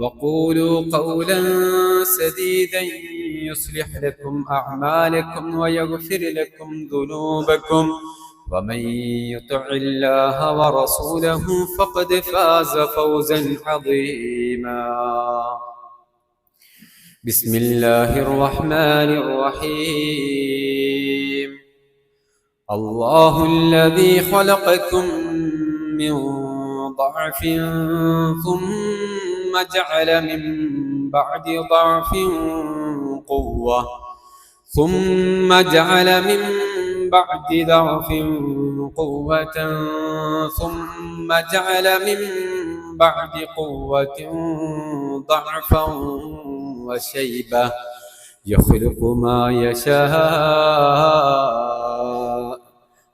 وقولوا قولا سديدا يصلح لكم أعمالكم ويغفر لكم ذنوبكم. ومن يطع الله ورسوله فقد فاز فوزا عظيما. بسم الله الرحمن الرحيم. الله الذي خلقكم من ضعف ثم جعل من بعد ضعف قوة. ثم جعل من بعد ضعف قوة. ثم جعل من بعد قوة ضعفا وشيبة. يخلق ما يشاء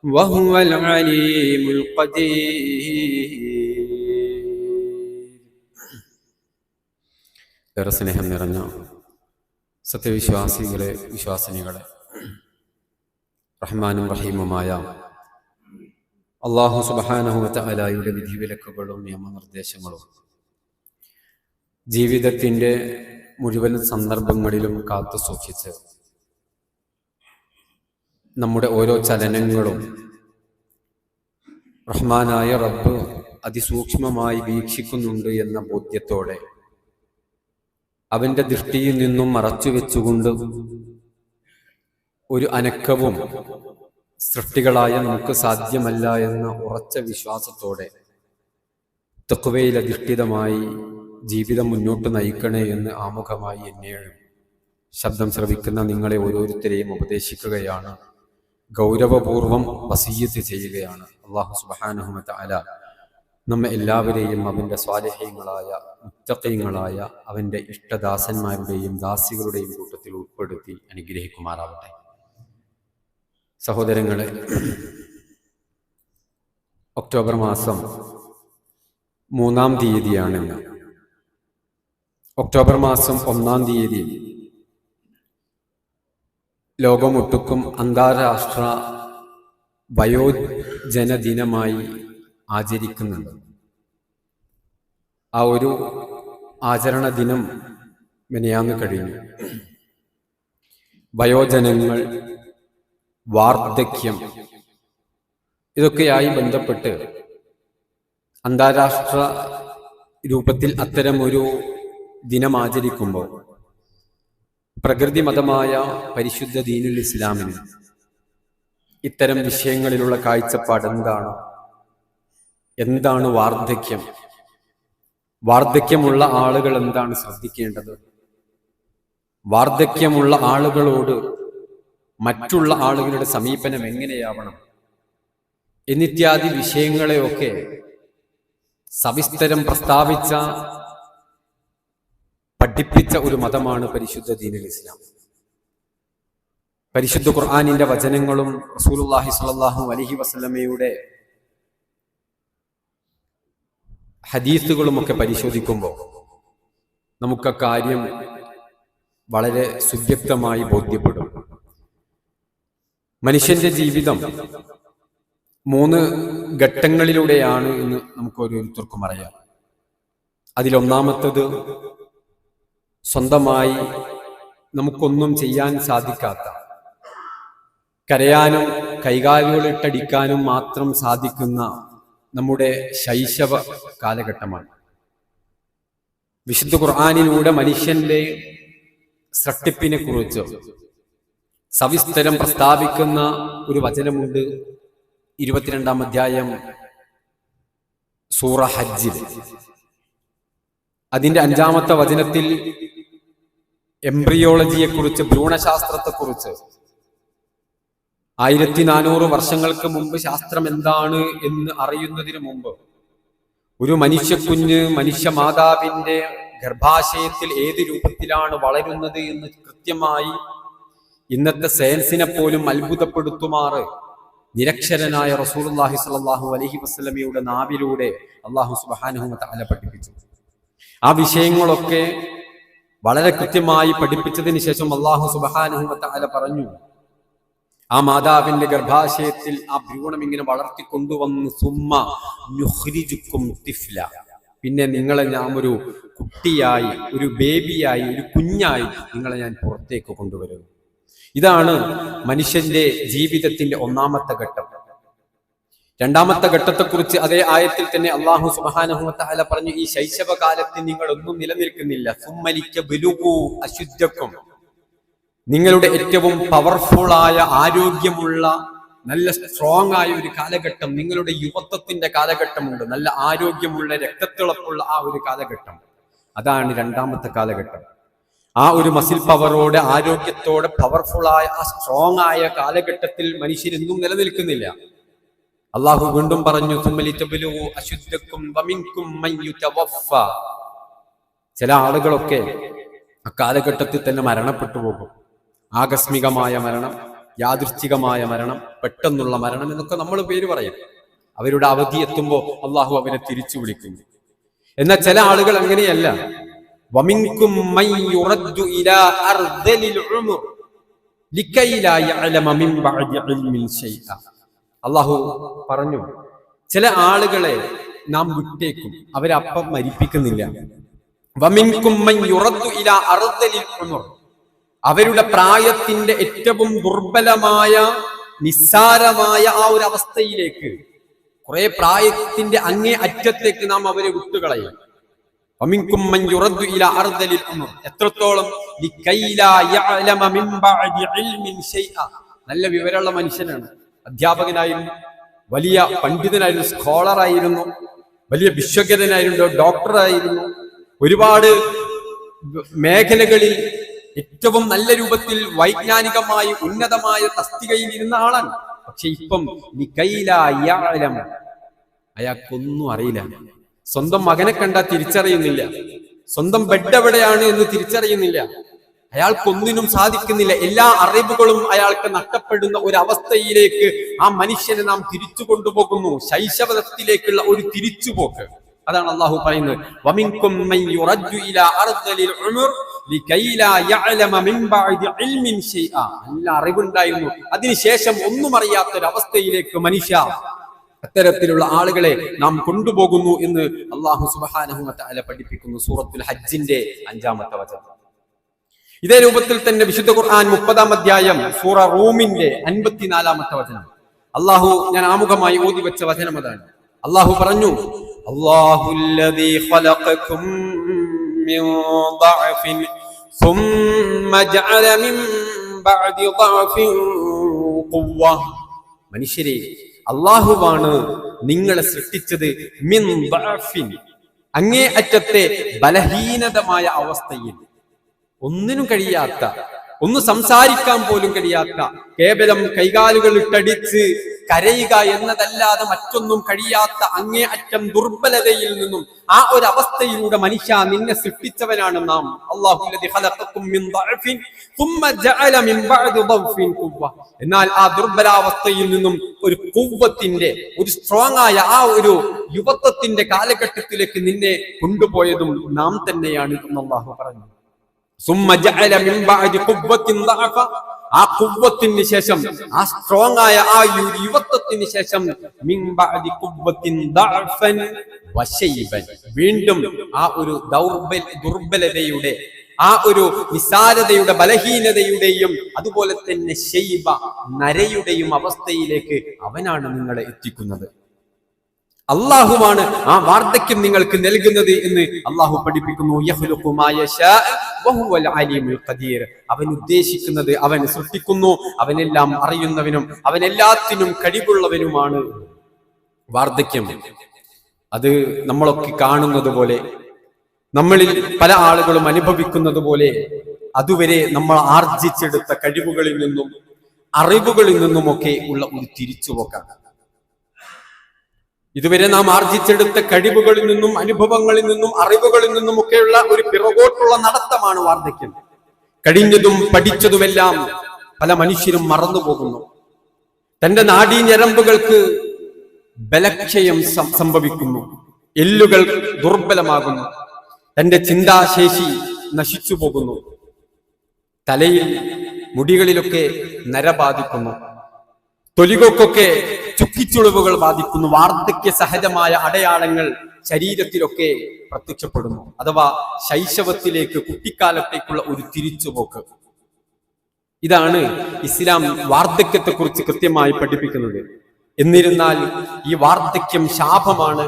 وهو العليم القدير. ഏറെ സ്നേഹം നിറഞ്ഞ സത്യവിശ്വാസികളെ വിശ്വാസിനികളെ റഹ്മാനും റഹീമുമായ അള്ളാഹു സുബാനഹുമത്തലായുടെ വിധിവിലക്കുകളും നിയമനിർദ്ദേശങ്ങളും ജീവിതത്തിന്റെ മുഴുവൻ സന്ദർഭങ്ങളിലും കാത്തു സൂക്ഷിച്ച് നമ്മുടെ ഓരോ ചലനങ്ങളും റഹ്മാനായ റബ്ബ് അതിസൂക്ഷ്മമായി വീക്ഷിക്കുന്നുണ്ട് എന്ന ബോധ്യത്തോടെ അവന്റെ ദൃഷ്ടിയിൽ നിന്നും മറച്ചു വെച്ചുകൊണ്ട് ഒരു അനക്കവും സൃഷ്ടികളായ നമുക്ക് സാധ്യമല്ല എന്ന ഉറച്ച വിശ്വാസത്തോടെ തെക്കുവയിൽ അധിഷ്ഠിതമായി ജീവിതം മുന്നോട്ട് നയിക്കണേ എന്ന് ആമുഖമായി എന്നെയും ശബ്ദം ശ്രവിക്കുന്ന നിങ്ങളെ ഓരോരുത്തരെയും ഉപദേശിക്കുകയാണ്. ഗൗരവപൂർവം വസീയത്ത് ചെയ്യുകയാണ്. അള്ളാഹു സുബാനുഹമത്ത് അല നമ്മെ എല്ലാവരെയും അവന്റെ സ്വാലഹ്യങ്ങളായ മുത്തക്കയങ്ങളായ അവന്റെ ഇഷ്ടദാസന്മാരുടെയും ദാസികളുടെയും കൂട്ടത്തിൽ ഉൾപ്പെടുത്തി അനുഗ്രഹിക്കുമാറാവട്ടെ. സഹോദരങ്ങളെ ഒക്ടോബർ മാസം മൂന്നാം തീയതിയാണെന്ന്. ഒക്ടോബർ മാസം ഒന്നാം തീയതി ലോകമൊട്ടുക്കും അന്താരാഷ്ട്ര വയോജന ദിനമായി ആചരിക്കുന്നുണ്ട്. ആ ഒരു ആചരണ ദിനം മെനയാന്ന് കഴിഞ്ഞു. വയോജനങ്ങൾ വാർദ്ധക്യം ഇതൊക്കെയായി ബന്ധപ്പെട്ട് അന്താരാഷ്ട്ര രൂപത്തിൽ അത്തരം ഒരു ദിനം ആചരിക്കുമ്പോൾ പ്രകൃതി മതമായ പരിശുദ്ധ ദീനുൽ ഇസ്ലാമിന് ഇത്തരം വിഷയങ്ങളിലുള്ള കാഴ്ചപ്പാട് എന്താണ്? എന്താണ് വാർദ്ധക്യം? വാർദ്ധക്യമുള്ള ആളുകൾ എന്താണ് ശ്രദ്ധിക്കേണ്ടത്? വാർദ്ധക്യമുള്ള ആളുകളോട് മറ്റുള്ള ആളുകളുടെ സമീപനം എങ്ങനെയാവണം? എന്നിത്യാദി വിഷയങ്ങളെയൊക്കെ സവിസ്തരം പ്രസ്താവിച്ച പഠിപ്പിച്ച ഒരു മതമാണ് പരിശുദ്ധ ദീനുൽ ഇസ്ലാം. പരിശുദ്ധ ഖുർആാനിന്റെ വചനങ്ങളും റസൂലുള്ളാഹി സ്വല്ലല്ലാഹു അലഹി വസല്ലമയുടെ ഹദീസുകളുമൊക്കെ പരിശോധിക്കുമ്പോൾ നമുക്ക് കാര്യം വളരെ സുവ്യക്തമായി ബോധ്യപ്പെടും. മനുഷ്യന്റെ ജീവിതം മൂന്ന് ഘട്ടങ്ങളിലൂടെയാണ് എന്ന് നമുക്ക് ഓരോരുത്തർക്കും അറിയാം. അതിലൊന്നാമത്തത് സ്വന്തമായി നമുക്കൊന്നും ചെയ്യാൻ സാധിക്കാത്ത കരയാനും കൈകാലുകളിട്ടടിക്കാനും മാത്രം സാധിക്കുന്ന നമ്മുടെ ശൈശവ കാലഘട്ടമാണ്. വിശുദ്ധ ഖുർആാനിലൂടെ മനുഷ്യന്റെ സൃഷ്ടിപ്പിനെ കുറിച്ച് സവിസ്തരം പ്രസ്താവിക്കുന്ന ഒരു വചനമുണ്ട്. ഇരുപത്തിരണ്ടാം അധ്യായം സൂറ ഹജ്ജിൽ. അതിന്റെ അഞ്ചാമത്തെ വചനത്തിൽ എംബ്രിയോളജിയെക്കുറിച്ച് ഭ്രൂണശാസ്ത്രത്തെക്കുറിച്ച് ആയിരത്തി നാനൂറ് വർഷങ്ങൾക്ക് മുമ്പ് ശാസ്ത്രം എന്താണ് എന്ന് അറിയുന്നതിന് മുമ്പ് ഒരു മനുഷ്യക്കുഞ്ഞ് മനുഷ്യ മാതാവിന്റെ ഗർഭാശയത്തിൽ ഏത് രൂപത്തിലാണ് വളരുന്നത് എന്ന് കൃത്യമായി ഇന്നത്തെ സയൻസിനെ പോലും അത്ഭുതപ്പെടുത്തുമാറ് നിരക്ഷരനായ റസൂലുള്ളാഹി സ്വല്ലല്ലാഹു അലഹി വസ്ലമിയുടെ നാവിലൂടെ അള്ളാഹു സുബ്ഹാനഹു തആല പഠിപ്പിച്ചു. ആ വിഷയങ്ങളൊക്കെ വളരെ കൃത്യമായി പഠിപ്പിച്ചതിന് ശേഷം അള്ളാഹു സുബ്ഹാനഹു തആല പറഞ്ഞു ആ മാതാവിന്റെ ഗർഭാശയത്തിൽ ആ ഭ്രൂണം ഇങ്ങനെ വളർത്തിക്കൊണ്ടുവന്ന് സുമ്മ തിഫ്ല. പിന്നെ നിങ്ങളെ ഞാൻ ഒരു കുട്ടിയായി ഒരു ബേബിയായി ഒരു കുഞ്ഞായി നിങ്ങളെ ഞാൻ പുറത്തേക്ക് കൊണ്ടുവരും. ഇതാണ് മനുഷ്യന്റെ ജീവിതത്തിന്റെ ഒന്നാമത്തെ ഘട്ടം. രണ്ടാമത്തെ ഘട്ടത്തെക്കുറിച്ച് അതേ ആയത്തിൽ തന്നെ അള്ളാഹു സുബാനഹുല പറഞ്ഞു ഈ ശൈശവകാലത്ത് നിങ്ങൾ ഒന്നും നിലനിൽക്കുന്നില്ല. സുമ്മലിക്ക ബലുകു അശുദ്ധക്കും. നിങ്ങളുടെ ഏറ്റവും പവർഫുൾ ആയ ആരോഗ്യമുള്ള നല്ല സ്ട്രോങ് ആയ ഒരു കാലഘട്ടം നിങ്ങളുടെ യുവത്വത്തിന്റെ കാലഘട്ടമുണ്ട്. നല്ല ആരോഗ്യമുള്ള രക്തത്തിളപ്പുള്ള ആ ഒരു കാലഘട്ടം. അതാണ് രണ്ടാമത്തെ കാലഘട്ടം. ആ ഒരു മസിൽ പവറോടെ ആരോഗ്യത്തോടെ പവർഫുൾ ആയ ആ സ്ട്രോങ് ആയ കാലഘട്ടത്തിൽ മനുഷ്യരെന്നും നിലനിൽക്കുന്നില്ല. അള്ളാഹു വീണ്ടും പറഞ്ഞു "സുമ്മലിതബ്ലു അശുദ്ധക്കും വമിൻകും മൻ യുതവഫ." ചില ആളുകളൊക്കെ അക്കാലഘട്ടത്തിൽ കാലഘട്ടത്തിൽ തന്നെ മരണപ്പെട്ടു പോകും. ആകസ്മികമായ മരണം യാദൃശ്ചികമായ മരണം പെട്ടെന്നുള്ള മരണം എന്നൊക്കെ നമ്മൾ പേര് പറയും. അവരുടെ അവധി എത്തുമ്പോൾ അള്ളാഹു അവരെ തിരിച്ചു വിളിക്കുന്നു എന്നാൽ ചില ആളുകൾ അങ്ങനെയല്ല. വമിൻകും അള്ളാഹു പറഞ്ഞു ചില ആളുകളെ നാം വിട്ടേക്കും അവരപ്പം മരിപ്പിക്കുന്നില്ല. വമിൻകും അവരുടെ പ്രായത്തിന്റെ ഏറ്റവും ദുർബലമായ നിസ്സാരമായ ആ ഒരു അവസ്ഥയിലേക്ക് കുറെ പ്രായത്തിന്റെ അങ്ങേ അറ്റത്തേക്ക് നാം അവരെ വിട്ടുകളയും. എത്രത്തോളം? നല്ല വിവരമുള്ള മനുഷ്യനാണ്. അധ്യാപകനായിരുന്നു. വലിയ പണ്ഡിതനായിരുന്നു സ്കോളറായിരുന്നു. വലിയ വിശ്വജ്ഞനായിരുന്നു ഡോക്ടറായിരുന്നു. ഒരുപാട് മേഖലകളിൽ ഏറ്റവും നല്ല രൂപത്തിൽ വൈജ്ഞാനികമായി ഉന്നതമായ തസ്തികയിൽ ഇരുന്ന ആളാണ്. പക്ഷെ ഇപ്പം അയാൾക്കൊന്നും അറിയില്ല. സ്വന്തം മകനെ കണ്ട തിരിച്ചറിയുന്നില്ല. സ്വന്തം ബെഡ് എവിടെയാണ് എന്ന് തിരിച്ചറിയുന്നില്ല. അയാൾക്കൊന്നിനും സാധിക്കുന്നില്ല. എല്ലാ അറിവുകളും അയാൾക്ക് നഷ്ടപ്പെടുന്ന ഒരു അവസ്ഥയിലേക്ക് ആ മനുഷ്യനെ നാം തിരിച്ചു കൊണ്ടുപോകുന്നു. ശൈശവത്തിലേക്കുള്ള ഒരു തിരിച്ചുപോക്ക്. അതാണ് അള്ളാഹു പറയുന്നത്. അറിവുണ്ടായിരുന്നു. അതിനുശേഷം ഒന്നും അറിയാത്തൊരവസ്ഥയിലേക്ക് മനുഷ്യ അത്തരത്തിലുള്ള ആളുകളെ നാം കൊണ്ടുപോകുന്നു എന്ന് അള്ളാഹു സുബ്ഹാനഹു വതആല പഠിപ്പിക്കുന്നു സൂറത്തുൽ ഹജ്ജിന്റെ അഞ്ചാമത്തെ വചനം. ഇതേ രൂപത്തിൽ തന്നെ വിശുദ്ധ ഖുർആൻ മുപ്പതാം അധ്യായം സൂറ റൂമിന്റെ അൻപത്തിനാലാമത്തെ വചനം. അള്ളാഹു ഞാൻ ആമുഖമായി ഓതി വെച്ച വചനം അതാണ്. അള്ളാഹു പറഞ്ഞു അള്ളാഹു മനുഷ്യരെ അള്ളാഹുവാണ് നിങ്ങളെ സൃഷ്ടിച്ചത് മിൻ അങ്ങേ അറ്റത്തെ ബലഹീനതമായ അവസ്ഥയിൽ. ഒന്നിനും കഴിയാത്ത ഒന്ന് സംസാരിക്കാൻ പോലും കഴിയാത്ത കേവലം കൈകാലുകൾ ഇട്ടടിച്ച് കരയുക എന്നതല്ലാതെ മറ്റൊന്നും കഴിയാത്ത അങ്ങേ അറ്റം ദുർബലതയിൽ നിന്നും ആ ഒരു അവസ്ഥയിലൂടെ മനുഷ്യ നിന്നെ സൃഷ്ടിച്ചവനാണ് നാം. എന്നാൽ ആ ദുർബലാവസ്ഥയിൽ നിന്നും ഒരു കുവ്വത്തിന്റെ ഒരു സ്ട്രോങ് ആയ ആ ഒരു യുവത്വത്തിന്റെ കാലഘട്ടത്തിലേക്ക് നിന്നെ കൊണ്ടുപോയതും നാം തന്നെയാണ് എന്ന് അള്ളാഹു പറഞ്ഞു. ആ കുവ്വത്തിന് ശേഷം ആ സ്ട്രോങ് ആയ ആ യുവത്വത്തിന് ശേഷം വീണ്ടും ആ ഒരു ദൗർബൽ ദുർബലതയുടെ ആ ഒരു നിസാരതയുടെ ബലഹീനതയുടെയും അതുപോലെ തന്നെ ശൈബ നരയുടെയും അവസ്ഥയിലേക്ക് അവനാണ് നിങ്ങളെ എത്തിക്കുന്നത്. അള്ളാഹുവാണ് ആ വാർദ്ധക്യം നിങ്ങൾക്ക് നൽകുന്നത് എന്ന് അള്ളാഹു പഠിപ്പിക്കുന്നു. അവൻ ഉദ്ദേശിക്കുന്നത് അവൻ സൃഷ്ടിക്കുന്നു അവനെല്ലാം അറിയുന്നവനും അവൻ എല്ലാത്തിനും കഴിവുള്ളവനുമാണ് വാർദ്ധക്യം. അത് നമ്മളൊക്കെ കാണുന്നത് പോലെ നമ്മളിൽ പല ആളുകളും അനുഭവിക്കുന്നത് പോലെ അതുവരെ നമ്മൾ ആർജിച്ചെടുത്ത കഴിവുകളിൽ നിന്നും അറിവുകളിൽ നിന്നുമൊക്കെ ഉള്ള ഒരു തിരിച്ചുപോക്കാണ് ഇതുവരെ നാം ആർജിച്ചെടുത്ത കഴിവുകളിൽ നിന്നും അനുഭവങ്ങളിൽ നിന്നും അറിവുകളിൽ നിന്നും ഒക്കെയുള്ള ഒരു പിറകോട്ടുള്ള നടത്തമാണ് വാർദ്ധക്യം. കഴിഞ്ഞതും പഠിച്ചതുമെല്ലാം പല മനുഷ്യരും മറന്നുപോകുന്നു. തന്റെ നാഡീഞരമ്പുകൾക്ക് ബലക്ഷയം സംഭവിക്കുന്നു. എല്ലുകൾ ദുർബലമാകുന്നു. തന്റെ ചിന്താശേഷി നശിച്ചു പോകുന്നു തലയിൽ മുടികളിലൊക്കെ നര ബാധിക്കുന്നു. തൊലികൾക്കൊക്കെ ചുക്കിച്ചുളിവുകൾ ബാധിക്കുന്നു. വാർദ്ധക്യ സഹജമായ അടയാളങ്ങൾ ശരീരത്തിലൊക്കെ പ്രത്യക്ഷപ്പെടുന്നു. അഥവാ ശൈശവത്തിലേക്ക് കുട്ടിക്കാലത്തേക്കുള്ള ഒരു തിരിച്ചുപോക്ക്. ഇതാണ് ഇസ്ലാം വാർദ്ധക്യത്തെ കുറിച്ച് കൃത്യമായി പഠിപ്പിക്കുന്നത്. എന്നിരുന്നാൽ ഈ വാർദ്ധക്യം ശാപമാണ്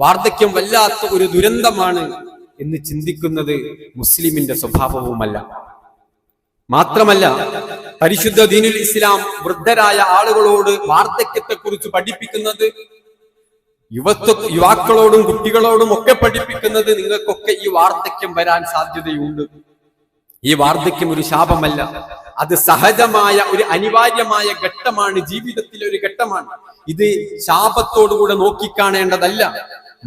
വാർദ്ധക്യം വല്ലാത്ത ഒരു ദുരന്തമാണ് എന്ന് ചിന്തിക്കുന്നത് മുസ്ലിമിന്റെ സ്വഭാവവുമല്ല. മാത്രമല്ല പരിശുദ്ധ ദീനുൽ ഇസ്ലാം വൃദ്ധരായ ആളുകളോട് വാർദ്ധക്യത്തെ കുറിച്ച് പഠിപ്പിക്കുന്നത് യുവത്വ യുവാക്കളോടും കുട്ടികളോടും ഒക്കെ പഠിപ്പിക്കുന്നത് നിങ്ങൾക്കൊക്കെ ഈ വാർദ്ധക്യം വരാൻ സാധ്യതയുണ്ട്. ഈ വാർദ്ധക്യം ഒരു ശാപമല്ല അത് സഹജമായ ഒരു അനിവാര്യമായ ഘട്ടമാണ് ജീവിതത്തിലെ ഒരു ഘട്ടമാണ്. ഇത് ശാപത്തോടുകൂടെ നോക്കിക്കാണേണ്ടതല്ല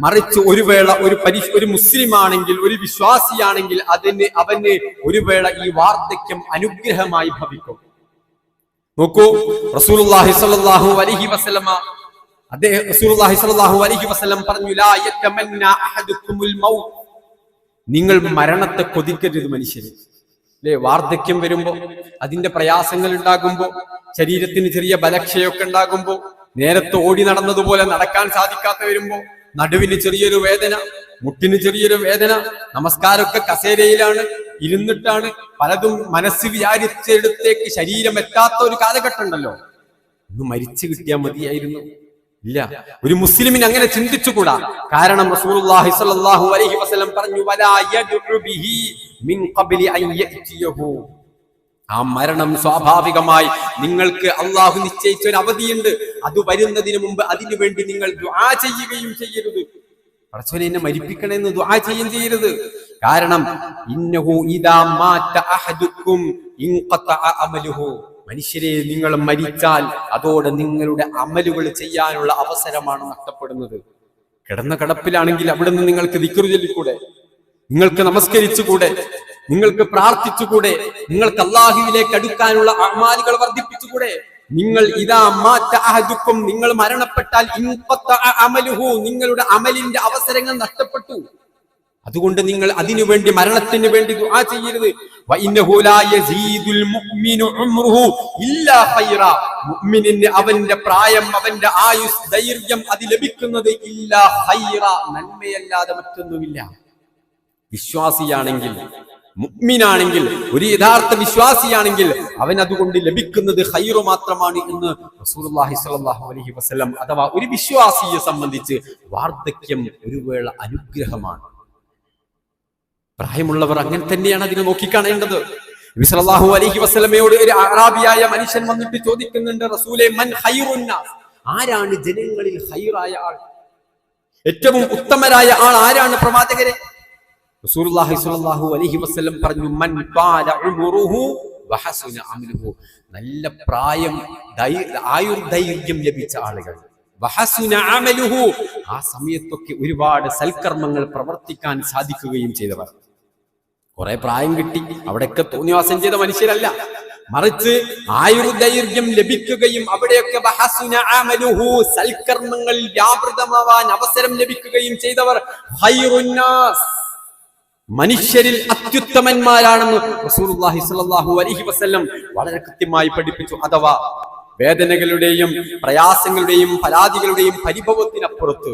മറിച്ച് ഒരു വേള ഒരു പരി ഒരു മുസ്ലിം ആണെങ്കിൽ ഒരു വിശ്വാസിയാണെങ്കിൽ അതിന് അവന് ഒരു വേള ഈ വാർദ്ധക്യം അനുഗ്രഹമായി ഭവിക്കും. നോക്കൂ റസൂലുള്ളാഹി സ്വല്ലല്ലാഹു അലൈഹി വസല്ലമ അദ്ദേഹം റസൂലുള്ളാഹി സ്വല്ലല്ലാഹു അലൈഹി വസല്ലം പറഞ്ഞു ലാ യതമന്ന അഹദുക്കുമുൽ മൗത്ത്. നിങ്ങൾ മരണത്തെ കൊതിക്കരുത് മനുഷ്യരെ. അല്ലെ വാർദ്ധക്യം വരുമ്പോൾ അതിന്റെ പ്രയാസങ്ങൾ ഉണ്ടാകുമ്പോൾ ശരീരത്തിന് ചെറിയ ബലക്ഷയൊക്കെ ഉണ്ടാകുമ്പോൾ നേരത്തെ ഓടി നടന്നതുപോലെ നടക്കാൻ സാധിക്കാത്ത വരുമ്പോ നടുവിന് ചെറിയൊരു വേദന മുട്ടിന് ചെറിയൊരു വേദന. നമസ്കാരമൊക്കെ കസേരയിലാണ് ഇരുന്നിട്ടാണ് പലതും മനസ്സ് വിചാരിച്ചെടുത്തേക്ക് ശരീരം എത്താത്ത ഒരു കാലഘട്ടം ഉണ്ടല്ലോ ഒന്ന് മരിച്ചു കിട്ടിയാൽ മതിയായിരുന്നു. ഇല്ല ഒരു മുസ്ലിമിന് അങ്ങനെ ചിന്തിച്ചുകൂടാ. കാരണം റസൂലുള്ളാഹി സ്വല്ലല്ലാഹു അലൈഹി വസല്ലം പറഞ്ഞു വലാ മിൻ അൻ ആ മരണം സ്വാഭാവികമായി നിങ്ങൾക്ക് അള്ളാഹു നിശ്ചയിച്ച ഒരു അവധിയുണ്ട് അത് വരുന്നതിന് മുമ്പ് അതിനു വേണ്ടി നിങ്ങൾ ദുആ ചെയ്യുകയും ചെയ്യരുത്. പടച്ചോനെ എന്നെ മരിപ്പിക്കണമെന്ന് ദുആ ചെയ്യുകയും ചെയ്യരുത്. കാരണം ഇന്നഹു അഹദുക്കും മനുഷ്യരെ നിങ്ങൾ മരിച്ചാൽ അതോടെ നിങ്ങളുടെ അമലുകൾ ചെയ്യാനുള്ള അവസരമാണ് നഷ്ടപ്പെടുന്നത്. കിടന്ന അവിടെ നിന്ന് നിങ്ങൾക്ക് ദിക്റ് ചൊല്ലിക്കൂടെ നിങ്ങൾക്ക് നമസ്കരിച്ചുകൂടെ? നിങ്ങൾക്ക് പ്രാർത്ഥിച്ചുകൂടെ? നിങ്ങൾക്ക് അള്ളാഹുവിലേക്ക് അടുക്കാനുള്ള അമാലുകൾ വർദ്ധിപ്പിച്ചുകൂടെ? നിങ്ങൾ ഇതാ മാറ്റ നിങ്ങൾ മരണപ്പെട്ടാൽ അമലുഹു നിങ്ങളുടെ അമലിന്റെ അവസരങ്ങൾ നഷ്ടപ്പെട്ടു. അതുകൊണ്ട് നിങ്ങൾ അതിനു വേണ്ടി മരണത്തിന് വേണ്ടി ദുആ ചെയ്യരുത്. അവന്റെ പ്രായം അവന്റെ ആയുസ് ദൈർഘ്യം അത് ലഭിക്കുന്നത് ഇല്ല ഹൈറ നന്മയല്ലാതെ മറ്റൊന്നുമില്ല. വിശ്വാസിയാണെങ്കിൽ മുഅ്മിനാണെങ്കിൽ ഒരു യഥാർത്ഥ വിശ്വാസിയാണെങ്കിൽ അവൻ അതുകൊണ്ട് ലഭിക്കുന്നത് ഹൈറു മാത്രമാണ് എന്ന് റസൂലുള്ളാഹി സ്വല്ലല്ലാഹു അലൈഹി വസല്ലം അഥവാ ഒരു വിശ്വാസിയെ സംബന്ധിച്ച് വാർദ്ധക്യം ഒരു വേള അനുഗ്രഹമാണ്. പ്രായമുള്ളവർ അങ്ങനെ തന്നെയാണ് അതിനെ നോക്കിക്കാണേണ്ടത് നബി അലഹി വസല്ലമയോട് ഒരു അറാബിയായ മനുഷ്യൻ വന്നിട്ട് ചോദിക്കുന്നുണ്ട് റസൂലെ മൻ ഹൈറുന്ന ആരാണ് ജനങ്ങളിൽ ഹൈറായ ആൾ? ഏറ്റവും ഉത്തമരായ ആൾ ആരാണ് പ്രവാചകരെ? റസൂലുള്ളാഹി സ്വല്ലല്ലാഹു അലൈഹി വസല്ലം പറഞ്ഞു മൻ ത്വാല ഉംറുഹു വഹസുന അമലുഹു. നല്ല പ്രായം ആയുർദൈർഘ്യം ലഭിച്ച ആളുകൾ. വഹസുന അമലുഹു. ആ സമയത്തൊക്കെ ഒരുപാട് സൽക്കർമ്മങ്ങൾ പ്രവർത്തിക്കാൻ സാധിക്കുകയും ചെയ്തവർ. കുറെ പ്രായം കിട്ടി. അവിടെയൊക്കെ തോന്നിവാസം ചെയ്ത മനുഷ്യരല്ല. മറിച്ച് ആയുർദൈർഘ്യം ലഭിക്കുകയും അവിടെയൊക്കെ സൽക്കർമ്മങ്ങൾ വ്യാപൃതമാവാൻ അവസരം ലഭിക്കുകയും ചെയ്തവർ മനുഷ്യരിൽ അത്യുത്തമന്മാരാണെന്ന് റസൂലുള്ളാഹി സ്വല്ലല്ലാഹു അലൈഹി വസല്ലം വളരെ കൃത്യമായി പഠിപ്പിച്ചു. അഥവാ വേദനകളുടെയും പ്രയാസങ്ങളുടെയും പരാതികളുടെയും പരിഭവത്തിനപ്പുറത്ത്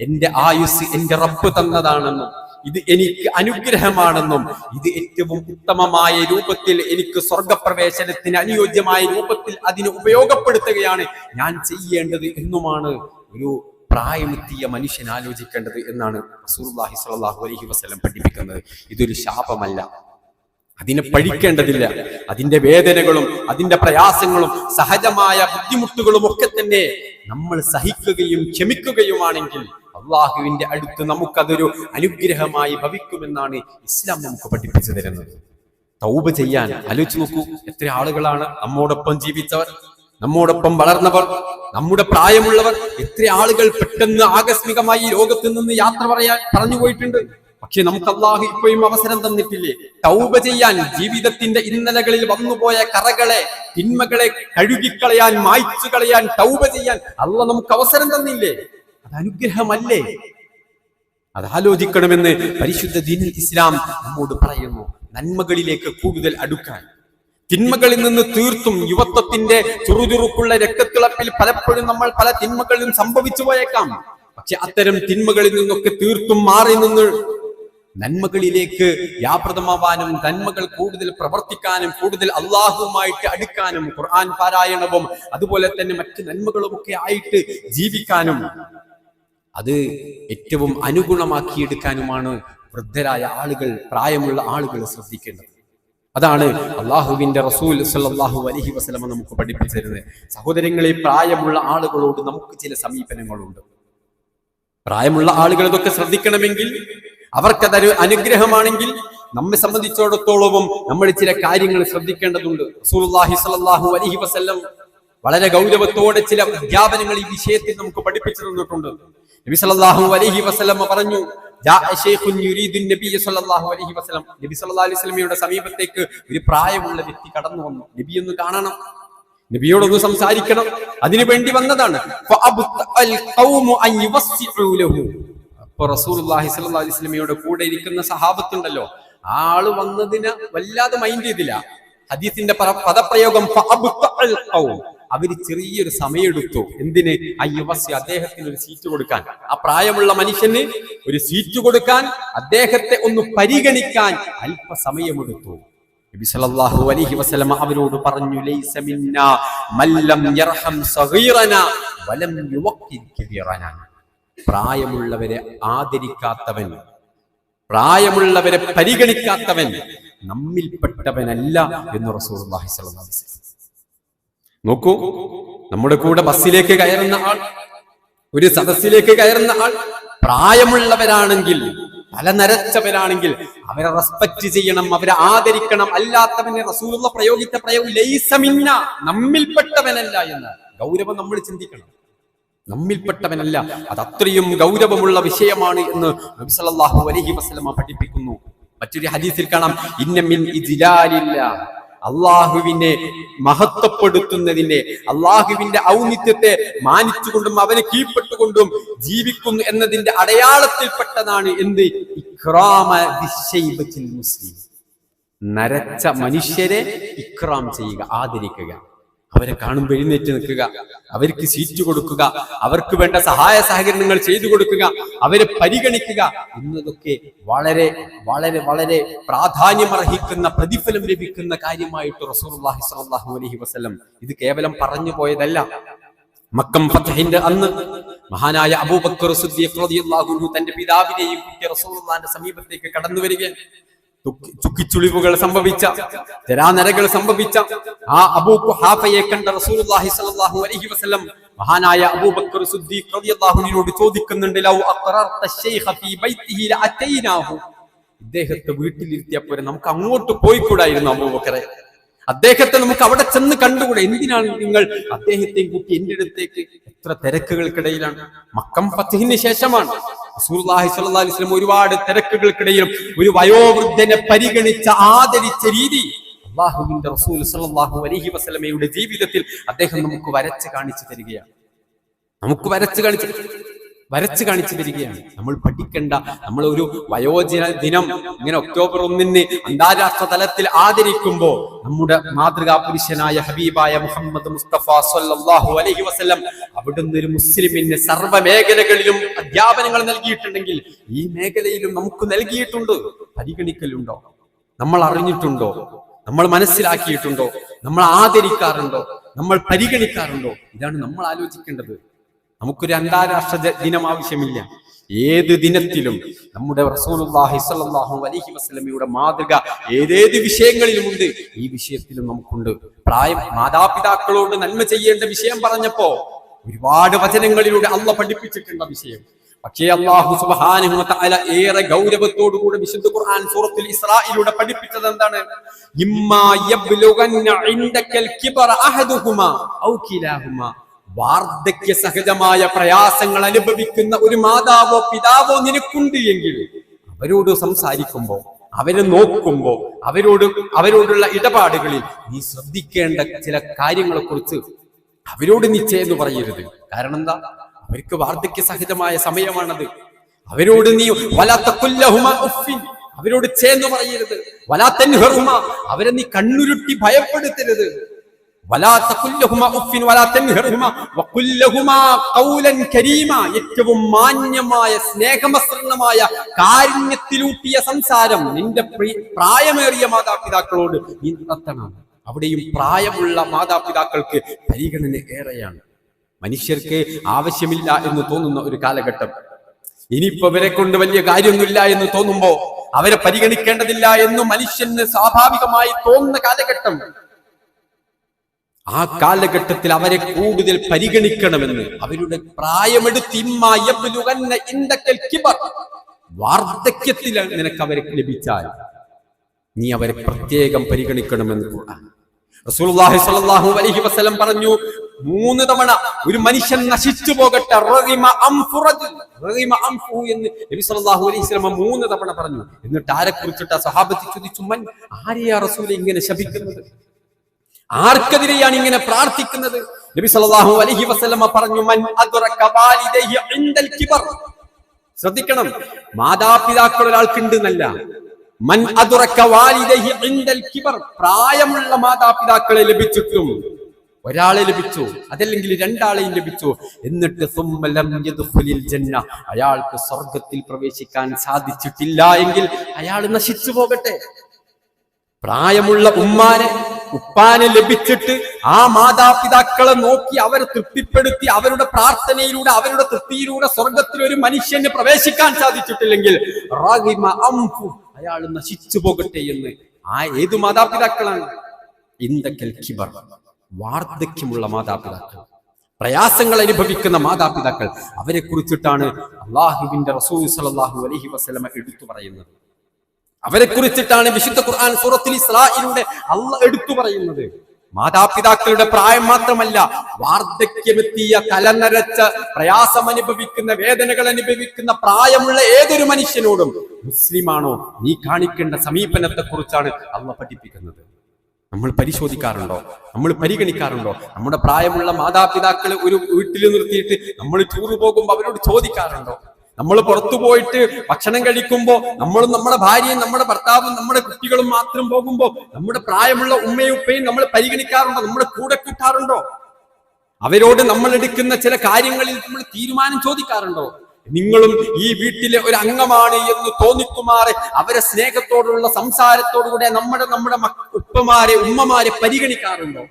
എന്റെ ആയുസ് എന്റെ റബ്ബ് തന്നതാണെന്നും ഇത് എനിക്ക് അനുഗ്രഹമാണെന്നും ഇത് ഏറ്റവും ഉത്തമമായ രൂപത്തിൽ എനിക്ക് സ്വർഗപ്രവേശനത്തിന് അനുയോജ്യമായ രൂപത്തിൽ അതിനെ ഉപയോഗപ്പെടുത്തുകയാണ് ഞാൻ ചെയ്യേണ്ടത് എന്നുമാണ് ഒരു പ്രായമെത്തിയ മനുഷ്യൻ ആലോചിക്കേണ്ടത് എന്നാണ് റസൂർലാഹി സ്വല്ലല്ലാഹു അലഹി വസ്ലം പഠിപ്പിക്കുന്നത്. ഇതൊരു ശാപമല്ല. അതിനെ പഴിക്കേണ്ടതില്ല അതിന്റെ വേദനകളും അതിന്റെ പ്രയാസങ്ങളും സഹജമായ ബുദ്ധിമുട്ടുകളും ഒക്കെ തന്നെ നമ്മൾ സഹിക്കുകയും ക്ഷമിക്കുകയുമാണെങ്കിൽ അള്ളാഹുവിന്റെ അടുത്ത് നമുക്കതൊരു അനുഗ്രഹമായി ഭവിക്കുമെന്നാണ് ഇസ്ലാം നമുക്ക് പഠിപ്പിച്ചു തരുന്നത്. തൗബ ചെയ്യാൻ ആലോചിച്ച് നോക്കൂ. എത്ര ആളുകളാണ് നമ്മോടൊപ്പം ജീവിച്ചവർ? നമ്മോടൊപ്പം വളർന്നവർ നമ്മുടെ പ്രായമുള്ളവർ എത്ര ആളുകൾ പെട്ടെന്ന് ആകസ്മികമായി ലോകത്ത് നിന്ന് യാത്ര പറയാൻ പറഞ്ഞു പോയിട്ടുണ്ട്. പക്ഷെ നമുക്ക് അള്ളാഹു ഇപ്പോഴും അവസരം തന്നിട്ടില്ലേ? തൗബ ചെയ്യാൻ ജീവിതത്തിന്റെ ഇന്നലകളിൽ വന്നുപോയ കറകളെ തിന്മകളെ കഴുകിക്കളയാൻ മായ്ച്ചു കളയാൻ തൗബ ചെയ്യാൻ അള്ള നമുക്ക് അവസരം തന്നില്ലേ? അത് അനുഗ്രഹമല്ലേ? അത് ആലോചിക്കണമെന്ന് പരിശുദ്ധ ദീൻ ഇസ്ലാം നമ്മോട് പറയുന്നു. നന്മകളിലേക്ക് കൂടുതൽ അടുക്കാൻ. തിന്മകളിൽ നിന്ന് തീർത്തും യുവത്വത്തിന്റെ ചുറുചുറുക്കുള്ള രക്തത്തിളപ്പിൽ പലപ്പോഴും നമ്മൾ പല തിന്മകളിലും സംഭവിച്ചു പോയേക്കാം. പക്ഷെ അത്തരം തിന്മകളിൽ നിന്നൊക്കെ തീർത്തും മാറി നിന്ന് നന്മകളിലേക്ക് വ്യാപൃതമാവാനും നന്മകൾ കൂടുതൽ പ്രവർത്തിക്കാനും കൂടുതൽ അള്ളാഹുവുമായിട്ട് അടുക്കാനും ഖുർആൻ പാരായണവും അതുപോലെ തന്നെ മറ്റ് നന്മകളുമൊക്കെ ആയിട്ട് ജീവിക്കാനും അത് ഏറ്റവും അനുഗുണമാക്കിയെടുക്കാനുമാണ് വൃദ്ധരായ ആളുകൾ പ്രായമുള്ള ആളുകൾ ശ്രദ്ധിക്കേണ്ടത്. അതാണ് അള്ളാഹുവിന്റെ റസൂൽ സല്ലല്ലാഹു അലഹി വസ്ലമ നമുക്ക് പഠിപ്പിച്ചിരുന്നത് സഹോദരങ്ങളെ പ്രായമുള്ള ആളുകളോട് നമുക്ക് ചില സമീപനങ്ങളുണ്ട്. പ്രായമുള്ള ആളുകൾ ഇതൊക്കെ ശ്രദ്ധിക്കണമെങ്കിൽ അവർക്കതൊരു അനുഗ്രഹമാണെങ്കിൽ നമ്മെ സംബന്ധിച്ചിടത്തോളവും നമ്മൾ ചില കാര്യങ്ങൾ ശ്രദ്ധിക്കേണ്ടതുണ്ട്. റസൂലുള്ളാഹി സ്വല്ലല്ലാഹു അലൈഹി വസല്ലം വളരെ ഗൗരവത്തോടെ ചില അധ്യാപനങ്ങൾ ഈ വിഷയത്തിൽ നമുക്ക് പഠിപ്പിച്ചു തന്നിട്ടുണ്ട്. നബി സല്ലല്ലാഹു അലൈഹി വസല്ലം പറഞ്ഞു നബി സമീപത്തേക്ക് ഒരു പ്രായമുള്ള വ്യക്തി കടന്നു വന്നു. നബി ഒന്ന് കാണണം. നബിയോടൊന്ന് സംസാരിക്കണം. അതിനു വേണ്ടി വന്നതാണ്. അപ്പൊ കൂടെ ഇരിക്കുന്ന സഹാബത്തുണ്ടല്ലോ. ആൾ വന്നതിന് വല്ലാതെ മൈൻഡ് ചെയ്തില്ല. ഹദീസിന്റെ പദ- പദപ്രയോഗം ഫഅബ്തഅൽ ചെറിയൊരു സമയമെടുത്തു എന്തിന്? യുവസ്യ അദ്ദേഹത്തിന് ഒരു സീറ്റ് കൊടുക്കാൻ. ആ പ്രായമുള്ള മനുഷ്യന് ഒരു സീറ്റ് കൊടുക്കാൻ അദ്ദേഹത്തെ ഒന്ന് പരിഗണിക്കാൻ അല്പസമയമെടുത്തു. നബി സല്ലല്ലാഹു അലൈഹി അവരോട് പറഞ്ഞു ലൈസ മല്ലം യർഹം സഗീറന വലം യുവക്കിർ കബീറന. പ്രായമുള്ളവരെ ആദരിക്കാത്തവൻ പ്രായമുള്ളവരെ പരിഗണിക്കാത്തവൻ നമ്മിൽപ്പെട്ടവനല്ല എന്ന് റസൂലുള്ളാഹി സ്വല്ലല്ലാഹു നോക്കൂ. നമ്മുടെ കൂടെ ബസ്സിലേക്ക് കയറുന്ന ആൾ ഒരു സദസ്സിലേക്ക് കയറുന്ന ആൾ പ്രായമുള്ളവരാണെങ്കിൽ തല നരച്ചവരാണെങ്കിൽ അവരെ റെസ്പെക്ട് ചെയ്യണം അവരെ ആദരിക്കണം. അല്ലാത്തവനെ റസൂലുള്ള പ്രയോഗിച്ച പ്രയോഗം നമ്മിൽപ്പെട്ടവനല്ല എന്ന്. ഗൗരവം നമ്മൾ ചിന്തിക്കണം. നമ്മിൽപ്പെട്ടവനല്ല. അത് അത്രയും ഗൗരവമുള്ള വിഷയമാണ് എന്ന് നബി സല്ലല്ലാഹു അലൈഹി വസല്ലമ പഠിപ്പിക്കുന്നു. മറ്റൊരു ഹദീസിൽ കാണാം. ഇന്നമിൻ മിൻ അള്ളാഹുവിനെ അള്ളാഹുവിനെ മഹത്വപ്പെടുത്തുന്നതിന്റെ അള്ളാഹുവിന്റെ ഔന്നിത്യത്തെ മാനിച്ചുകൊണ്ടും അവനെ കീഴ്പ്പെട്ടുകൊണ്ടും ജീവിക്കുന്നു എന്നതിന്റെ അടയാളത്തിൽപ്പെട്ടതാണ് എന്ത്? ദിശ്ശൈബത്തിൽ മുസ്ലിം. നരച്ച മനുഷ്യരെ ഇക്രാം ചെയ്യുക ആദരിക്കുക. അവരെ കാണുമ്പോൾ എഴുന്നേറ്റ് നിൽക്കുക. അവർക്ക് സീറ്റ് കൊടുക്കുക. അവർക്ക് വേണ്ട സഹായ സഹകരണങ്ങൾ ചെയ്തു കൊടുക്കുക. അവരെ പരിഗണിക്കുക. എന്നതൊക്കെ വളരെ വളരെ വളരെ പ്രാധാന്യമർഹിക്കുന്ന പ്രതിഫലം ലഭിക്കുന്ന കാര്യമായിട്ട് റസൂർഹി സാഹു അലഹി വസ്ലം ഇത് കേവലം പറഞ്ഞു പോയതല്ല. മക്കം ഫത്തഹിന്റെ അന്ന് മഹാനായ അബൂബക്കർ തന്റെ പിതാവിനെയും കുട്ടി റസൂലുള്ളാഹിന്റെ സമീപത്തേക്ക് കടന്നു വരികയാണ് ചുക്കിച്ചുളിവുകൾ സംഭവിച്ച ജരാനരകൾ സംഭവിച്ച ആ അബൂ ഹാഫയെ കണ്ട റസൂലുള്ളാഹി സ്വല്ലല്ലാഹു അലൈഹി വസല്ലം മഹാനായ അബൂബക്കർ സിദ്ദീഖ് റളിയല്ലാഹുവിനോട് ചോദിക്കുന്നുണ്ട് ലൗ അഖറർത ശൈഖ ഫീ ബൈത്തിഹി ലഅതൈനാഹു? ഇദ്ദേഹത്തെ വീട്ടിലിരുത്തിയപ്പോൾ നമുക്ക് അങ്ങോട്ട് പോയിക്കൂടായിരുന്നു അബൂബക്കറെ. അദ്ദേഹത്തെ നമുക്ക് അവിടെ ചെന്ന് കണ്ടുകൂടെ? എന്തിനാണ് നിങ്ങൾ അദ്ദേഹത്തെ കൂട്ടി എന്റെ അടുത്തേക്ക് എത്ര തിരക്കുകൾക്കിടയിലാണ്? മക്കം ഫത്തിഹിന് ശേഷമാണ്. വസല്ലം ഒരുപാട് തിരക്കുകൾക്കിടയിലും ഒരു വയോവൃദ്ധനെ പരിഗണിച്ച ആദരിച്ച രീതി അള്ളാഹുവിന്റെ റസൂൽ അലൈഹി വസല്ലമയുടെ ജീവിതത്തിൽ അദ്ദേഹം നമുക്ക് വരച്ച് കാണിച്ചു തരികയാണ്. നമുക്ക് വരച്ച് കാണിച്ച് വരച്ച് കാണിച്ചു തരികയാണ് നമ്മൾ പഠിക്കേണ്ട നമ്മൾ ഒരു വയോജന ദിനം ഇങ്ങനെ ഒക്ടോബർ ഒന്നിന് അന്താരാഷ്ട്ര തലത്തിൽ ആദരിക്കുമ്പോൾ നമ്മുടെ മാതൃകാ പുരുഷനായ ഹബീബായ മുഹമ്മദ് മുസ്തഫ സല്ലല്ലാഹു അലഹി വസ്ലം അവിടുന്ന് ഒരു മുസ്ലിമിന് സർവ മേഖലകളിലും അധ്യാപനങ്ങൾ നൽകിയിട്ടുണ്ടെങ്കിൽ ഈ മേഖലയിലും നമുക്ക് നൽകിയിട്ടുണ്ട്. പരിഗണിക്കലുണ്ടോ? നമ്മൾ അറിഞ്ഞിട്ടുണ്ടോ? നമ്മൾ മനസ്സിലാക്കിയിട്ടുണ്ടോ? നമ്മൾ ആദരിക്കാറുണ്ടോ? നമ്മൾ പരിഗണിക്കാറുണ്ടോ? ഇതാണ് നമ്മൾ ആലോചിക്കേണ്ടത്. നമുക്കൊരു അന്താരാഷ്ട്ര ദിനം ആവശ്യമില്ല. ഏത് ദിനത്തിലും നമ്മുടെ റസൂലുള്ളാഹി സ്വല്ലല്ലാഹു അലൈഹി വസല്ലമയുടെ മാതൃക ഏതേത് വിഷയങ്ങളിലുമുണ്ട് ഈ വിഷയത്തിലും നമുക്കുണ്ട്. പ്രായം മാതാപിതാക്കളോട് നന്മ ചെയ്യേണ്ട വിഷയം പറഞ്ഞപ്പോ ഒരുപാട് വചനങ്ങളിലൂടെ അള്ള പഠിപ്പിച്ചിട്ടുള്ള വിഷയം. പക്ഷേ അള്ളാഹു സുബ്ഹാനഹു വ തആല ഏറെ ഗൗരവത്തോടുകൂടി വിശുദ്ധ ഖുർആൻ സൂറത്തുൽ ഇസ്രായിലൂടെ പഠിപ്പിച്ചത് എന്താണ്? ഇമ്മാ യബ്ലുഗന്ന ഇൻദകൽ കിബറ അഹദുഹുമാ ഔ വാർദ്ധക്യ സഹജമായ പ്രയാസങ്ങൾ അനുഭവിക്കുന്ന ഒരു മാതാവോ പിതാവോ നിനക്കുണ്ട് എങ്കിൽ അവരോട് സംസാരിക്കുമ്പോ അവരെ നോക്കുമ്പോ അവരോട് അവരോടുള്ള ഇടപാടുകളിൽ നീ ശ്രദ്ധിക്കേണ്ട ചില കാര്യങ്ങളെ കുറിച്ച് അവരോട് നിശ്ചയെന്ന് പറയരുത്. കാരണം എന്താ? അവർക്ക് വാർദ്ധക്യ സഹജമായ സമയമാണത്. അവരോട് നീ വലാത്ത അവരോട് ചേന്ന് പറയരുത്. വലാത്തൻഹറുമ അവരെ നീ കണ്ണുരുട്ടി ഭയപ്പെടുത്തരുത്. ഏറ്റവും മാന്യമായ സ്നേഹമസൃണമായ കാരുണ്യത്തിലൂട്ടിയ സംസാരം നിന്റെ പ്രായമേറിയ മാതാപിതാക്കളോട് നീ നടത്തണം. അവിടെയും പ്രായമുള്ള മാതാപിതാക്കൾക്ക് പരിഗണന ഏറെയാണ്. മനുഷ്യർക്ക് ആവശ്യമില്ല എന്ന് തോന്നുന്ന ഒരു കാലഘട്ടം. ഇനിയിപ്പോ ഇവരെ കൊണ്ട് വലിയ കാര്യമൊന്നുമില്ല എന്ന് തോന്നുമ്പോ അവരെ പരിഗണിക്കേണ്ടതില്ല എന്ന് മനുഷ്യന് സ്വാഭാവികമായി തോന്നുന്ന കാലഘട്ടം. ആ കാലഘട്ടത്തിൽ അവരെ കൂടുതൽ പരിഗണിക്കണമെന്ന്. അവരുടെ പ്രായമെടുത്ത്. വാർദ്ധക്യത്തിൽ നിനക്ക് അവരെ ലഭിച്ചാൽ. നീ അവരെ പ്രത്യേകം പരിഗണിക്കണമെന്ന് റസൂലുള്ളാഹി സ്വല്ലല്ലാഹു അലൈഹി വസല്ലം പറഞ്ഞു മൂന്ന് തവണ ഒരു മനുഷ്യൻ നശിച്ചു പോകട്ടെ. എന്ന് നബി അലൈഹി മൂന്ന് തവണ പറഞ്ഞു. എന്നിട്ട് ആരെ കുറിച്ചിട്ട് സഹാബത്തി ചോദിച്ചു മൻ ആരെയാ റസൂൽ ഇങ്ങനെ ശപിക്കുന്നത്? ആർക്കെതിരെയാണ് ഇങ്ങനെ പ്രാർത്ഥിക്കുന്നത്? നബി സല്ലല്ലാഹു അലൈഹി വസല്ലമ പറഞ്ഞു മൻ വാലിദൈഹി ഇൻദൽ കിബർ. ശ്രദ്ധിക്കണം മാതാപിതാക്കൾ ഒരാൾക്കുണ്ട് എന്നല്ല മൻ അദ്റക വാലിദൈഹി ഇൻദൽ കിബർ. പ്രായമുള്ള മാതാപിതാക്കളെ ലഭിച്ചിട്ടും ഒരാളെ ലഭിച്ചു അതല്ലെങ്കിൽ രണ്ടാളെയും ലഭിച്ചു. എന്നിട്ട് ജന്ന. അയാൾക്ക് സ്വർഗത്തിൽ പ്രവേശിക്കാൻ സാധിച്ചിട്ടില്ല എങ്കിൽ അയാൾ നശിച്ചു പോകട്ടെ. പ്രായമുള്ള ഉമ്മാനെ ഉപ്പാനെ ലഭിച്ചിട്ട് ആ മാതാപിതാക്കളെ നോക്കി അവരെ തൃപ്തിപ്പെടുത്തി അവരുടെ പ്രാർത്ഥനയിലൂടെ അവരുടെ തൃപ്തിയിലൂടെ സ്വർഗത്തിൽ ഒരു മനുഷ്യന് പ്രവേശിക്കാൻ സാധിച്ചിട്ടില്ലെങ്കിൽ അയാൾ നശിച്ചു പോകട്ടെ എന്ന്. ആ ഏത് മാതാപിതാക്കളാണ്? ഇന്ദക്കൽ കിബർ വാർദ്ധക്യമുള്ള മാതാപിതാക്കൾ. പ്രയാസങ്ങൾ അനുഭവിക്കുന്ന മാതാപിതാക്കൾ. അവരെ കുറിച്ചിട്ടാണ് അള്ളാഹുവിന്റെ റസൂൽ അലൈഹി വസല്ലമ എടുത്തു പറയുന്നത്. അവരെ കുറിച്ചിട്ടാണ് വിശുദ്ധ ഖുർആൻ സൂറത്തിൽ ഇസ്ലായിലൂടെ അള്ള എടുത്തു പറയുന്നത്. മാതാപിതാക്കളുടെ പ്രായം മാത്രമല്ല വാർദ്ധക്യമെത്തിയ കലനരച്ച പ്രയാസം അനുഭവിക്കുന്ന വേദനകൾ അനുഭവിക്കുന്ന പ്രായമുള്ള ഏതൊരു മനുഷ്യനോടും മുസ്ലിമാണോ? നീ കാണിക്കേണ്ട സമീപനത്തെ കുറിച്ചാണ് അള്ള പഠിപ്പിക്കുന്നത്. നമ്മൾ പരിശോധിക്കാറുണ്ടോ? നമ്മൾ പരിഗണിക്കാറുണ്ടോ? നമ്മുടെ പ്രായമുള്ള മാതാപിതാക്കളെ ഒരു വീട്ടിൽ നിർത്തിയിട്ട് നമ്മൾ ടൂർ പോകുമ്പോൾ അവരോട് ചോദിക്കാറുണ്ടോ? നമ്മൾ പുറത്തു പോയിട്ട് ഭക്ഷണം കഴിക്കുമ്പോൾ നമ്മളും നമ്മുടെ ഭാര്യയും നമ്മുടെ ഭർത്താവും നമ്മുടെ കുട്ടികളും മാത്രം പോകുമ്പോൾ നമ്മുടെ പ്രായമുള്ള ഉമ്മയും ഉപ്പയും നമ്മൾ പരിഗണിക്കാറുണ്ടോ? നമ്മുടെ കൂടെ കൂട്ടാറുണ്ടോ? അവരോട് നമ്മൾ എടുക്കുന്ന ചില കാര്യങ്ങളിൽ നമ്മൾ തീരുമാനം ചോദിക്കാറുണ്ടോ? നിങ്ങളും ഈ വീട്ടിലെ ഒരു അംഗമാണ് എന്ന് തോന്നിക്കുമാറെ അവരെ സ്നേഹത്തോടുള്ള സംസാരത്തോടുകൂടെ നമ്മുടെ നമ്മുടെ ഉപ്പമാരെ ഉമ്മമാരെ പരിഗണിക്കാറുണ്ടോ?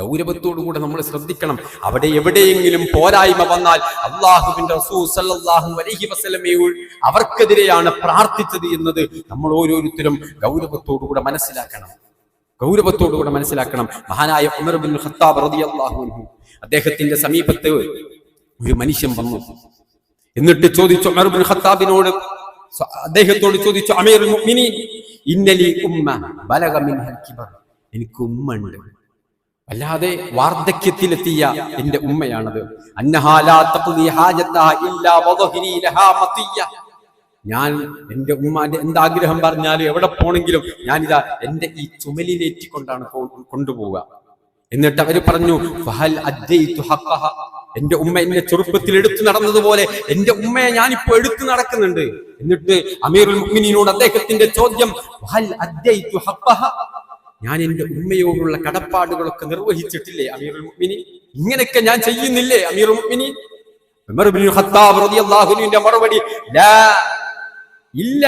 ഗൗരവത്തോടുകൂടെ നമ്മൾ ശ്രദ്ധിക്കണം. അവിടെ എവിടെയെങ്കിലും പോരായ്മ വന്നാൽ അള്ളാഹുവിന്റെ റസൂൽ സല്ലല്ലാഹു അലൈഹി വസല്ലമയോട് അവർക്കെതിരെയാണ് പ്രാർത്ഥിച്ചത് എന്നത് നമ്മൾ ഓരോരുത്തരും ഗൗരവത്തോടുകൂടെ മനസ്സിലാക്കണം. ഗൗരവത്തോടുകൂടെ മനസ്സിലാക്കണം. മഹാനായ ഉമർ ബിൻ ഖത്താബ് റളിയല്ലാഹു അൻഹു അദ്ദേഹത്തിന്റെ സമീപത്ത് ഒരു മനുഷ്യൻ വന്നു. എന്നിട്ട് ചോദിച്ചു ഉമർ ബിൻ ഖത്താബിനോട് അദ്ദേഹത്തോട് ചോദിച്ചു അമീർ ഇന്നലി ഉമ്മ ബലഗ എനിക്ക് ഉമ്മ ഉണ്ട്. അല്ലാതെ വാർദ്ധക്യത്തിലെത്തിയ എന്റെ ഉമ്മയാണത്. ഞാൻ എന്റെ ഉമ്മാന്റെ എന്താഗ്രഹം പറഞ്ഞാലും എവിടെ പോണെങ്കിലും ഞാനിതാ എന്റെ ഈ ചുമലിലേറ്റിക്കൊണ്ടാണ് കൊണ്ടാണ് കൊണ്ടുപോവുക. എന്നിട്ട് അവർ പറഞ്ഞു എന്റെ ഉമ്മ എന്നെ ചെറുപ്പത്തിൽ എടുത്തു നടന്നതുപോലെ എന്റെ ഉമ്മയെ ഞാനിപ്പോ എടുത്തു നടക്കുന്നുണ്ട്. എന്നിട്ട് അമീറുൽ മുഅ്മിനീനോട് അദ്ദേഹത്തിന്റെ ചോദ്യം ഞാൻ എന്റെ ഉമ്മയോടുള്ള കടപ്പാടുകളൊക്കെ നിർവഹിച്ചിട്ടില്ലേ അമീർ മുഅ്മിനി ഇങ്ങനെയൊക്കെ ഞാൻ ചെയ്യുന്നില്ലേ അമീർ മുഅ്മിനി ഉമർ ഇബ്നു ഖത്താബ് റളിയല്ലാഹു അൻഹുവിന്റെ മറുപടി ലാ ഇല്ല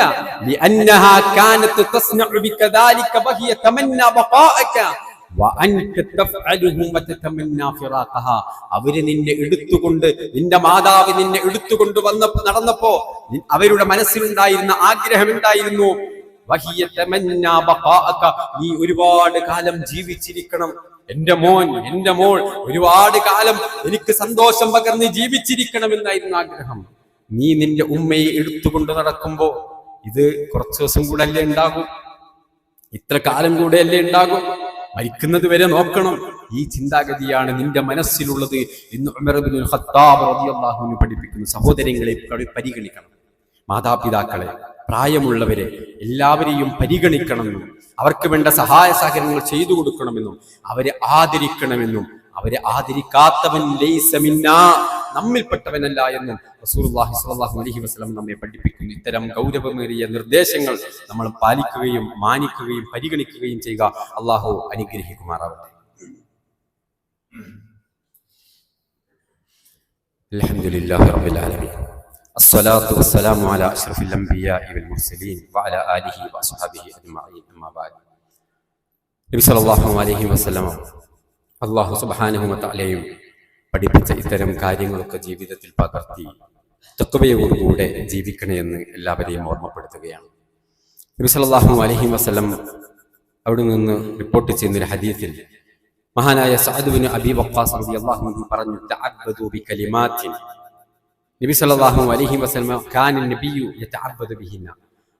ലിഅന്നഹാ കാനത് തസ്നഉ ബികദാലിക വഹിയ തമന്ന ബഖാഅക അവർ നിന്നെ എടുത്തുകൊണ്ട് നിന്റെ മാതാവ് നിന്നെ എടുത്തുകൊണ്ട് വന്നപ്പോ നടന്നപ്പോ അവരുടെ മനസ്സിലുണ്ടായിരുന്ന ആഗ്രഹം ഉണ്ടായിരുന്നു നീ ഒരുപാട് കാലം ജീവിച്ചിരിക്കണം. എന്റെ മോൻ എന്റെ മോൾ ഒരുപാട് കാലം എനിക്ക് സന്തോഷം പകർന്ന് ജീവിച്ചിരിക്കണം എന്നായിരുന്നു ആഗ്രഹം. നീ നിന്റെ ഉമ്മയെ എടുത്തുകൊണ്ട് നടക്കുമ്പോ ഇത് കുറച്ചു ദിവസം കൂടെ അല്ലേ ഉണ്ടാകും? ഇത്ര കാലം കൂടെ അല്ലേ ഉണ്ടാകും? മരിക്കുന്നത് വരെ നോക്കണം. ഈ ചിന്താഗതിയാണ് നിന്റെ മനസ്സിലുള്ളത് എന്ന് അൻഹു പഠിപ്പിക്കുന്നു. സഹോദരങ്ങളെ പരിഗണിക്കണം. മാതാപിതാക്കളെ പ്രായമുള്ളവരെ എല്ലാവരെയും പരിഗണിക്കണമെന്നും അവർക്ക് വേണ്ട സഹായ സഹകരണങ്ങൾ ചെയ്തു കൊടുക്കണമെന്നും അവരെ ആദരിക്കണമെന്നും അവരെ ആദരിക്കാത്തവൻ നമ്മിൽപ്പെട്ടവനല്ല എന്നും റസൂർഹി സ്വലാഹു അലഹി വസ്ലം നമ്മെ പഠിപ്പിക്കുന്നു. ഇത്തരം ഗൗരവമേറിയ നിർദ്ദേശങ്ങൾ നമ്മൾ പാലിക്കുകയും മാനിക്കുകയും പരിഗണിക്കുകയും ചെയ്യുക. അള്ളാഹു അനുഗ്രഹിക്കുമാറാവട്ടെ. അലഹമുല്ലാ റബുലാലമീൻ الصلاة والسلام على أشرف الأنبياء والمرسلين وعلى آله وأصحابه أجمعين أما بعد നബി സല്ലല്ലാഹു അലൈഹി വസല്ലമ അള്ളാഹു സുബ്ഹാനഹു വതആലയും പഠിപ്പിച്ച ഇത്തരം കാര്യങ്ങളൊക്കെ ജീവിതത്തിൽ പകർത്തി തത്വയോടുകൂടെ ജീവിക്കണേ എന്ന് എല്ലാവരെയും ഓർമ്മപ്പെടുത്തുകയാണ് നബി സല്ലല്ലാഹു അലൈഹി വസല്ലം അവിടെ നിന്ന് റിപ്പോർട്ട് ചെയ്യുന്ന ഒരു ഹദീസിൽ മഹാനായ സഅദ് ബിൻ അബി വഖാസ് റളിയല്ലാഹു അൻഹു പറഞ്ഞു തഅബ്ബദു ബികലിമാത്തിൻ നബി സല്ലാഹു അലഹി വസല്ലം കാന നബിയു ബിഹിന്ന.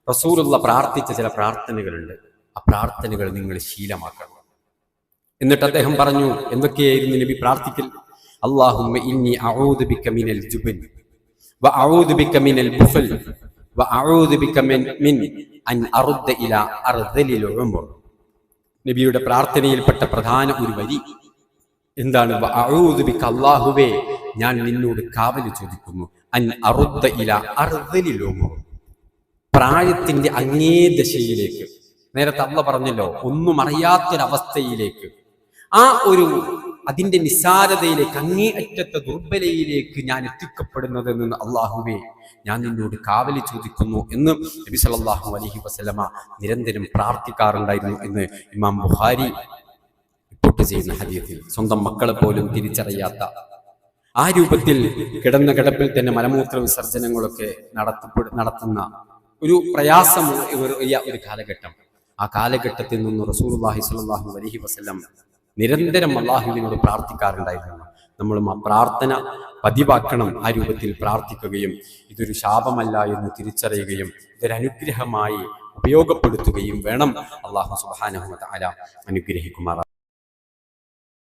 റസൂലുള്ള പ്രാർത്ഥിച്ച ചില പ്രാർത്ഥനകളുണ്ട്. ആ പ്രാർത്ഥനകൾ നിങ്ങൾ ശീലമാക്കണം. എന്നിട്ട് അദ്ദേഹം പറഞ്ഞു എന്തൊക്കെയായിരുന്നു നബി പ്രാർത്ഥിക്കൽ? അല്ലാഹുമ്മ ഇന്നി ബിക മിനൽ ജുബൻ വഅഊദു ബിക മിനൽ വഅഊദു ബിക മിൻ നബിയുടെ പ്രാർത്ഥനയിൽപ്പെട്ട പ്രധാന ഒരു വരി എന്താണ്? അള്ളാഹുവേ ഞാൻ നിന്നോട് കാവൽ ചോദിക്കുന്നു. അൻ അറുദ്ധ ഇലാ ഉമർ. പ്രായത്തിന്റെ അങ്ങേ ദശയിലേക്ക്. നേരത്തെ അള്ള പറഞ്ഞല്ലോ ഒന്നും അറിയാത്തൊരവസ്ഥയിലേക്ക്. ആ ഒരു അതിന്റെ നിസ്സാരതയിലേക്ക് അങ്ങേ അറ്റത്തെ ദുർബലയിലേക്ക് ഞാൻ എത്തിക്കപ്പെടുന്നത് നിന്ന് അള്ളാഹുവേ ഞാൻ നിന്നോട് കാവലി ചോദിക്കുന്നു എന്ന് നബി സല്ലല്ലാഹു അലൈഹി വസല്ലമ നിരന്തരം പ്രാർത്ഥിക്കാറുണ്ടായിരുന്നു എന്ന് ഇമാം ബുഖാരി റിപ്പോർട്ട് ചെയ്യുന്ന ഹദീഫിൽ സ്വന്തം മക്കളെ പോലും തിരിച്ചറിയാത്ത ആ രൂപത്തിൽ കിടന്ന കിടപ്പിൽ തന്നെ മലമൂത്ര വിസർജനങ്ങളൊക്കെ നടത്തപ്പെടു നടത്തുന്ന ഒരു പ്രയാസം ഒരു കാലഘട്ടം. ആ കാലഘട്ടത്തിൽ നിന്ന് റസൂലുള്ളാഹി സ്വല്ലല്ലാഹു അലൈഹി വസ്ലം നിരന്തരം അള്ളാഹുവിനോട് പ്രാർത്ഥിക്കാറുണ്ടായിരുന്നു. നമ്മളും ആ പ്രാർത്ഥന പതിവാക്കണം ആ രൂപത്തിൽ പ്രാർത്ഥിക്കുകയും ഇതൊരു ശാപമല്ല എന്ന് തിരിച്ചറിയുകയും ഇതൊരനുഗ്രഹമായി ഉപയോഗപ്പെടുത്തുകയും വേണം. അള്ളാഹു സുബ്ഹാനഹു അല അനുഗ്രഹിക്കുമാറാണ്